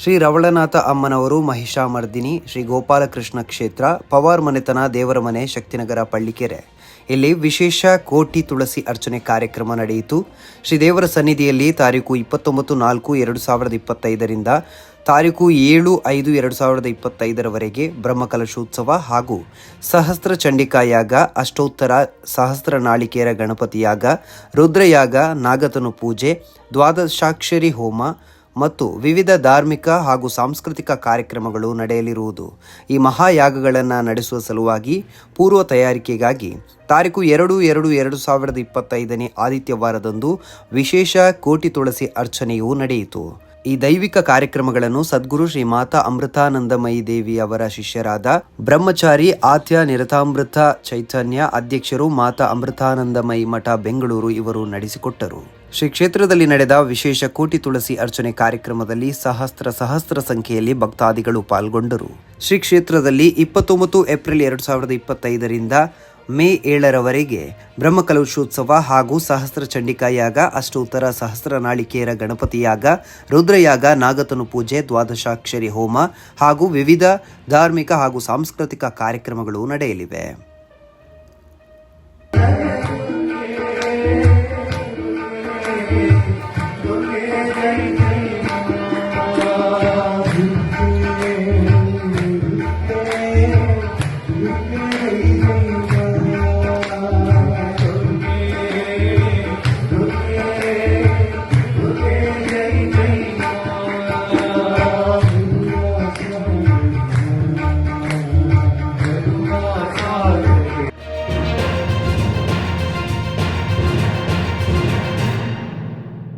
ಶ್ರೀ ರವಳನಾಥ ಅಮ್ಮನವರು ಮಹಿಷಾಮರ್ದಿನಿ, ಶ್ರೀ ಗೋಪಾಲಕೃಷ್ಣ ಕ್ಷೇತ್ರ, ಪವಾರ್ ಮನೆತನ ದೇವರ ಮನೆ, ಶಕ್ತಿನಗರ, ಪಳ್ಳಿಕೆರೆ. ಇಲ್ಲಿ ವಿಶೇಷ ಕೋಟಿ ತುಳಸಿ ಅರ್ಚನೆ ಕಾರ್ಯಕ್ರಮ ನಡೆಯಿತು. ಶ್ರೀ ದೇವರ ಸನ್ನಿಧಿಯಲ್ಲಿ ತಾರೀಕು ಇಪ್ಪತ್ತೊಂಬತ್ತು, ನಾಲ್ಕು, ಎರಡು ಸಾವಿರದ ಇಪ್ಪತ್ತೈದರಿಂದ ತಾರೀಕು ಏಳು, ಐದು, ಎರಡು ಸಾವಿರದ ಇಪ್ಪತ್ತೈದರವರೆಗೆ ಬ್ರಹ್ಮಕಲಶೋತ್ಸವ ಹಾಗೂ ಸಹಸ್ರ ಚಂಡಿಕಾ ಯಾಗ ಅಷ್ಟೋತ್ತರ ಸಹಸ್ರ ನಾಳಿಕೇರ ಗಣಪತಿ ಯಾಗ ರುದ್ರಯಾಗ, ನಾಗತನು ಪೂಜೆ, ದ್ವಾದಶಾಕ್ಷರಿ ಹೋಮ ಮತ್ತು ವಿವಿಧ ಧಾರ್ಮಿಕ ಹಾಗೂ ಸಾಂಸ್ಕೃತಿಕ ಕಾರ್ಯಕ್ರಮಗಳು ನಡೆಯಲಿರುವುದು. ಈ ಮಹಾಯಾಗಗಳನ್ನು ನಡೆಸುವ ಸಲುವಾಗಿ ಪೂರ್ವ ತಯಾರಿಕೆಗಾಗಿ ತಾರೀಕು ಎರಡು ಎರಡು ಎರಡು ಸಾವಿರದ ಇಪ್ಪತ್ತೈದನೇ ಆದಿತ್ಯವಾರದಂದು ವಿಶೇಷ ಕೋಟಿ ತುಳಸಿ ಅರ್ಚನೆಯೂ ನಡೆಯಿತು. ಈ ದೈವಿಕ ಕಾರ್ಯಕ್ರಮಗಳನ್ನು ಸದ್ಗುರು ಶ್ರೀ ಮಾತಾ ಅಮೃತಾನಂದಮಯಿ ದೇವಿ ಅವರ ಶಿಷ್ಯರಾದ ಬ್ರಹ್ಮಚಾರಿ ಆತ್ಯ ನಿರತಾಮೃತ ಚೈತನ್ಯ ಅಧ್ಯಕ್ಷರು ಮಾತಾ ಅಮೃತಾನಂದಮಯಿ ಮಠ ಬೆಂಗಳೂರು ಇವರು ನಡೆಸಿಕೊಟ್ಟರು. ಶ್ರೀ ಕ್ಷೇತ್ರದಲ್ಲಿ ನಡೆದ ವಿಶೇಷ ಕೋಟಿ ತುಳಸಿ ಅರ್ಚನೆ ಕಾರ್ಯಕ್ರಮದಲ್ಲಿ ಸಹಸ್ರ ಸಹಸ್ರ ಸಂಖ್ಯೆಯಲ್ಲಿ ಭಕ್ತಾದಿಗಳು ಪಾಲ್ಗೊಂಡರು. ಶ್ರೀ ಕ್ಷೇತ್ರದಲ್ಲಿ ಇಪ್ಪತ್ತೊಂಬತ್ತು ಏಪ್ರಿಲ್ ಎರಡು ಸಾವಿರದ ಇಪ್ಪತ್ತೈದರಿಂದ ಮೇ ಏಳರವರೆಗೆ ಬ್ರಹ್ಮಕಲಶೋತ್ಸವ ಹಾಗೂ ಸಹಸ್ರ ಚಂಡಿಕಾಯಾಗ ಅಷ್ಟೋತ್ತರ ಸಹಸ್ರ ನಾಳಿಕೇರ ಗಣಪತಿಯಾಗ, ರುದ್ರಯಾಗ ನಾಗತನು ಪೂಜೆ, ದ್ವಾದಶಾಕ್ಷರಿ ಹೋಮ ಹಾಗೂ ವಿವಿಧ ಧಾರ್ಮಿಕ ಹಾಗೂ ಸಾಂಸ್ಕೃತಿಕ ಕಾರ್ಯಕ್ರಮಗಳು ನಡೆಯಲಿವೆ.